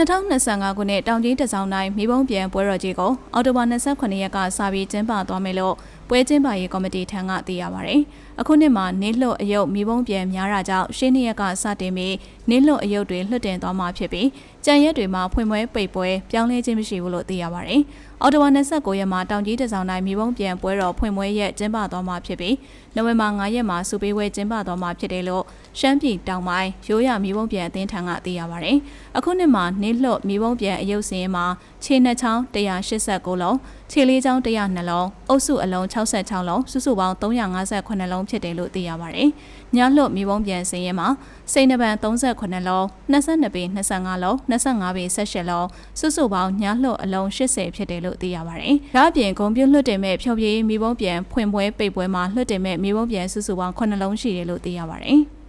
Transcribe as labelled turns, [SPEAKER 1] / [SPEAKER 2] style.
[SPEAKER 1] 2025ခုနှစ်တောင်ကြီးတစောင်းတိုင်းမိဘုံပြန်ပွဲတော်ကြီးကိုအော်တိုဘာ29ရက်ကစပြီးကျင်းပသွားမယ်လို့ ပွဲကျင်းပရေးကော်မတီထံကသိရပါဗျ။အခုနှစ်မှာနင်းလွတ်အယုတ်မိဘုံပြန်များတာကြောင့်ရှင်းနှစ်ရက်ကစတင်ပြီးနင်းလွတ်အယုတ်တွေလွှတ်တင်သွားမှာဖြစ်ပြီးကြံရက်တွေမှာဖွင့်ပွဲပိတ်ပွဲပြောင်းလဲခြင်းမရှိဘူးလို့သိရပါဗျ။အော်တိုဘာ29ရက်မှာတောင်ကြီးတစောင်းတိုင်းမိဘုံပြန်ပွဲတော်ဖွင့်ပွဲရက်ကျင်းပသွားမှာဖြစ်ပြီးနိုဝင်ဘာ9ရက်မှာစူပေးပွဲကျင်းပသွားမှာဖြစ်တယ်လို့ရှမ်းပြည်တောင်ပိုင်းရိုးရမိဘုံပြန်အသင်းထံကသိရပါဗျ။အခုနှစ်မှာနင်းလွတ်မိဘုံပြန်အယုတ်စင်းမှာခြေနှစ်ချောင်း189လုံး ခြေလေးချောင်း102လုံးအုပ်စုအလုံး66လုံးစုစုပေါင်း358လုံးဖြစ်တယ်လို့သိရပါတယ်။ညလွတ်မိဘုံပြန်စင်းရဲမှာစိတ်နှပန်38လုံး22ပေ25လုံး25ပေ18လုံးစုစုပေါင်းညလွတ်အလုံး80ဖြစ်တယ်လို့သိရပါတယ်။ဒါ့အပြင်ဂုံပြုတ်လွတ်တင်မဲ့ဖြောပြရေးမိဘုံပြန်ဖွင့်ပွဲပိတ်ပွဲမှာလွတ်တင်မဲ့မိဘုံပြန်စုစုပေါင်း9လုံးရှိတယ်လို့သိရပါတယ်။